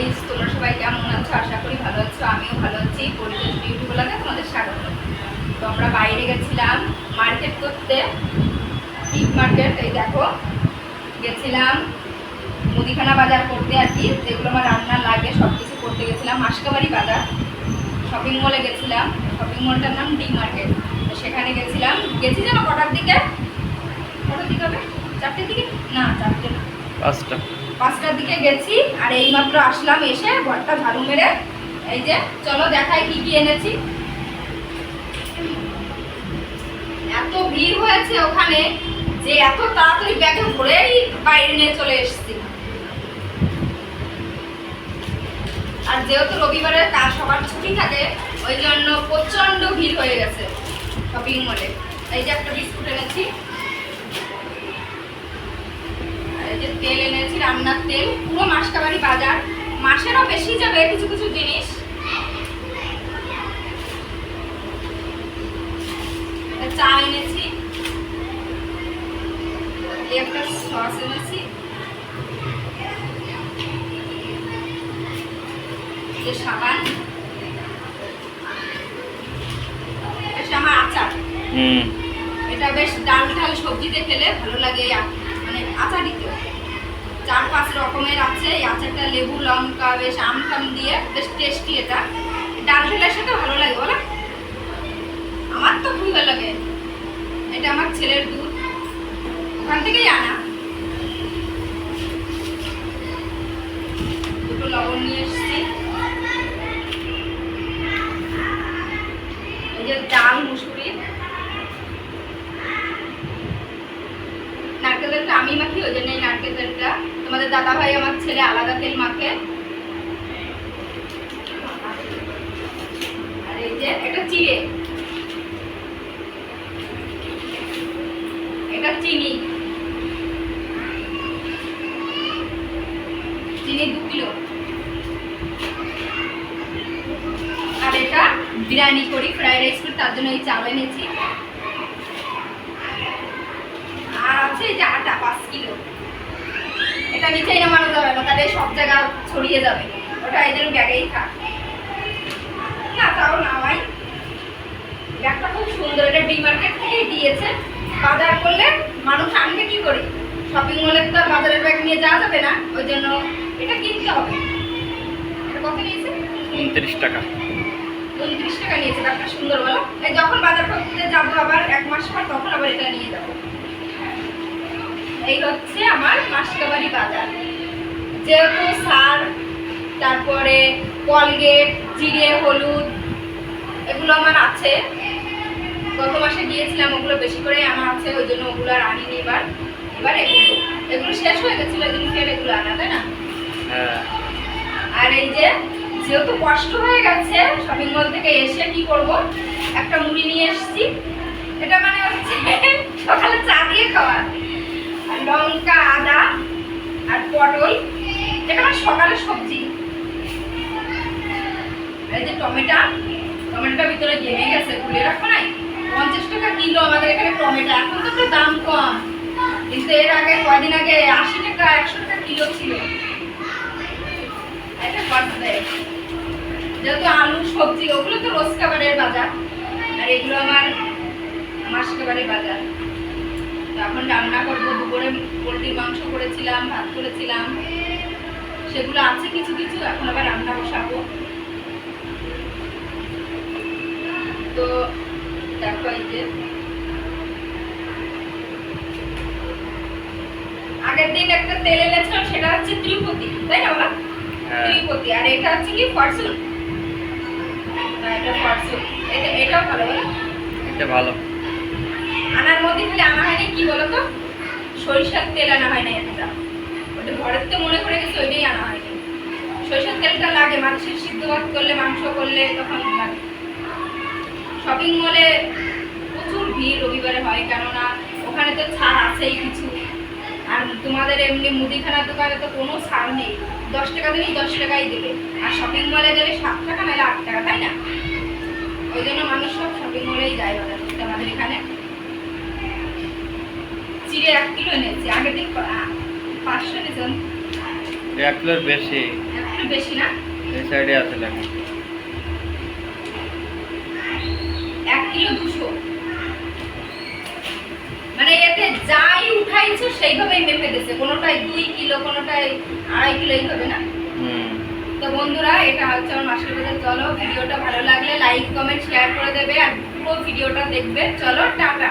Guys তোমরা সবাই কেমন আছো? আশা করি ভালো আছো, আমিও ভালো আছি। পরিবেশ বিউটি তোমাদের স্বাগত। তো আমরা বাইরে গেছিলাম মার্কেট করতে ফিট মার্কেট এই দেখো। গেছিলাম মুদিখানা বাজার করতে আর কি, যেগুলো আমার রান্না লাগে সব কিছু করতে গেছিলাম। মাসকাবাড়ি বাজার শপিং মলে গেছিলাম। শপিং মলটার নাম ডি মার্কেট তো সেখানে গেছিলাম। গেছি যেন কটার দিকে? কটার দিকে হবে? চারটের দিকে? না, চারটে না। পাঁচটা। পাঁচটার দিকে গেছি, আর এইমাত্র আসলাম এসে ঘরটা ঝাড়ু মেরে। এই যে, চলো দেখাই কি কি এনেছি। এত ভিড় হয়েছে ওখানে যে এত তাড়াতাড়ি ব্যাগে ভরেই বাইরে নিয়ে চলে এসেছি। আর যেহেতু রবিবারের কাজ, সবার ছুটি থাকে, ওই জন্য প্রচণ্ড ভিড় হয়ে গেছে শপিং মলে এই যে একটা বিস্কুট এনেছি আর এই যে তেল এনেছি রান্নার তেল পুরো মাসকাবাড়ি বাজার। মাসেরও বেশি যাবে কিছু কিছু জিনিস। চা এনেছি। একটা সস এনেছি। যে সাবান। আমার আচার। হুম। এটা বেশ ডাল ডাল সবজিতে খেলে ভালো লাগে। মানে আচার দিতে চার পাঁচ রকমের আছে। এই আচারটা লেবু, লঙ্কা, বেশ আম টাম দিয়ে বেশ টেস্টি এটা। ডাল ঢেলের সাথে ভালো লাগে বলো? আমার তো খুব ভালো লাগে এটা আমার ছেলের দুধ। ওখান থেকেই আনা দুটো লবণ নিয়ে এসেছি এই যে ডাল মুসুরি নারকেল তেলটা আমি মাখি ওই এই নারকেল তেলটা তোমাদের দাদা ভাই আমার ছেলে, আলাদা তেল মাখে। আর এই যে এটা চিড়ে। এটা চিনি। চিনি দু কিলো। আর এটা বিরিয়ানি করি, ফ্রাইড রাইস করি, তার জন্য এই চাল এনেছি আর আছে এই যে আটা পাঁচ কিলো এটা নিচেই নামানো যাবে না তাহলে সব জায়গা ছড়িয়ে যাবে। ওটা এই জন্য ব্যাগেই থাক। না তাও নামাই ব্যাগটা খুব সুন্দর এটা ডি মার্কেট থেকেই দিয়েছে। বাজার করলে মানুষ আনবে কি করে? শপিং মলে তো বাজারের ব্যাগ নিয়ে যাওয়া যাবে না ওই জন্য এটা কিনতে হবে। এটা কত নিয়েছে? উনত্রিশ টাকা। উনত্রিশ টাকা নিয়েছে ব্যাগটা সুন্দর বলো। যখন বাজার করতে যাব আবার এক মাস পর এই হচ্ছে আমার মাসকাবাড়ি বাজার। যেহেতু সার তারপরে কলগেট জিরে হলুদ এগুলো আমার আছে। গত মাসে গিয়েছিলাম ওগুলো বেশি করে আমার আছে ওই জন্য ওগুলো আর আনিনি এবার। এবার এগুলো। এগুলো শেষ হয়ে গেছিল এদিন ফের এগুলো আনা তাই না? হ্যাঁ। আর এই যে যেহেতু কষ্ট হয়ে গেছে শপিং মল থেকে এসে কি করব? একটা মুড়ি নিয়ে এসেছি। এটা মানে হচ্ছে সকালে চা দিয়ে খাওয়া আর লঙ্কা আদা আর পটল এটা আমার সবজি। এই যে টমেটো, টমেটোটা ভিতরে জেমে গেছে খুলে রাখো নাই? পঞ্চাশ টাকা কিলো আমাদের এখানে টমেটো, এখন তো দাম কম। কিন্তু এর আগে, কয়দিন আগে আশি টাকা, একশো টাকা কিলো ছিল। যেহেতু আলু, সবজি, ওগুলো তো রোজ খাবারের বাজার। আর এগুলো আমার মাস খাবারের বাজার। এখন রান্না করব, দুপুরে পোলট্রির মাংস করেছিলাম, ভাত করেছিলাম। সেগুলো আছে কিছু কিছু এখন আবার রান্না বসাবো। তো দেখো এই যে। আগের দিন একটা তেল এনেছিলাম সেটা হচ্ছে তিরুপতি তাই না বাবা? হ্যাঁ। ত্রিপতি আর এটা হচ্ছে কি ফরচুন? হ্যাঁ, এটা ফরচুন। এটা এটাও ভালো বলো এটা ভালো। আনার মধ্যে খালি আনা হয়নি কি বলো তো সরিষার তেল আনা হয় না একটা। ওটা ঘরের তো মনে করে গেছে, ওইটাই আনা হয়নি। সরিষার তেলটা লাগে মাংসের সিদ্ধ ভাত করলে, মাংস করলে তখন লাগে। শপিং মলে প্রচুর ভিড় রবিবারে হয়, কেননা ওখানে তো ছাড় আছেই কিছু। আর তোমাদের এমনি মুদিখানার দোকানে তো কোনো ছাড় নেই। দশ টাকা দিলেই দশ টাকাই দেবে। আর শপিং মলে গেলে সাত টাকা নাহলে আট টাকা, তাই না? ওই জন্য মানুষ সব শপিং মলেই যায় করতে আমাদের এখানে। চিড়ে এক কিলো এনেছি, আগের দিন পাঁচশো এনেছেন এক বেশি। একটু বেশি না? এই সাইডে আছে লেখা এক কিলো দুশো। মানে এতে যাই উঠাইছো সেইভাবেই মেপে দিয়েছে কোনোটাই দুই কিলো কোনোটাই আড়াই কিলো এইভাবে না? হুম। তো বন্ধুরা এটা হচ্ছে আমার মাসের বাজার। চলো ভিডিওটা ভালো লাগলে লাইক কমেন্ট শেয়ার করে দেবে আর পুরো ভিডিওটা দেখবে। চলো টাটা।